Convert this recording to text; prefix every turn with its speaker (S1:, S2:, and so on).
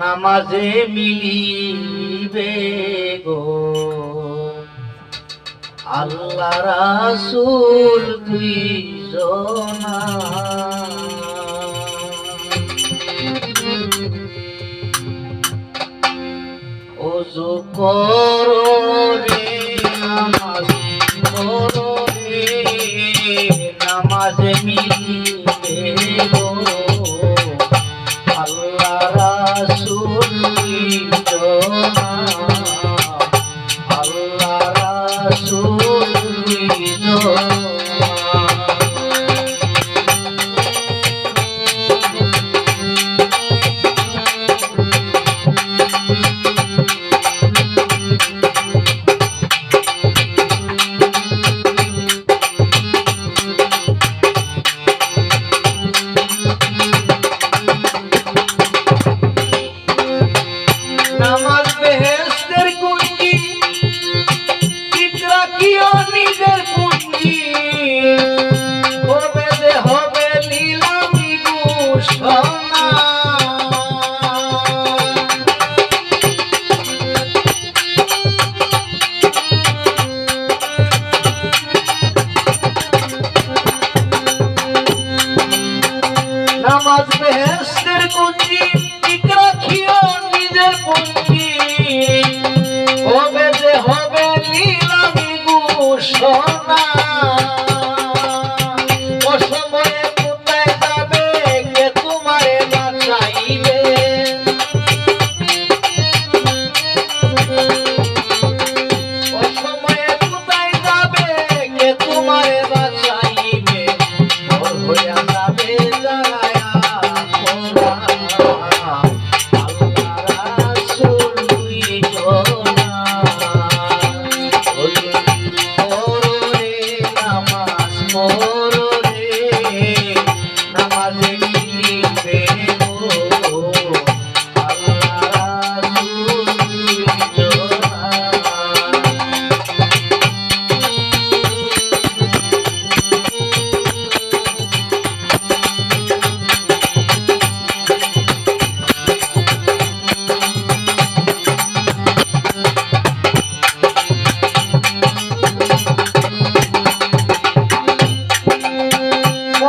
S1: নামাজে মিলিবে গো। আল্লাহ রাসুল দুই জনা ওজু করো রে, নামাজ করো রে, নামাজ মিলিবে Namah নামাজ বেহেস্তের কুঞ্জি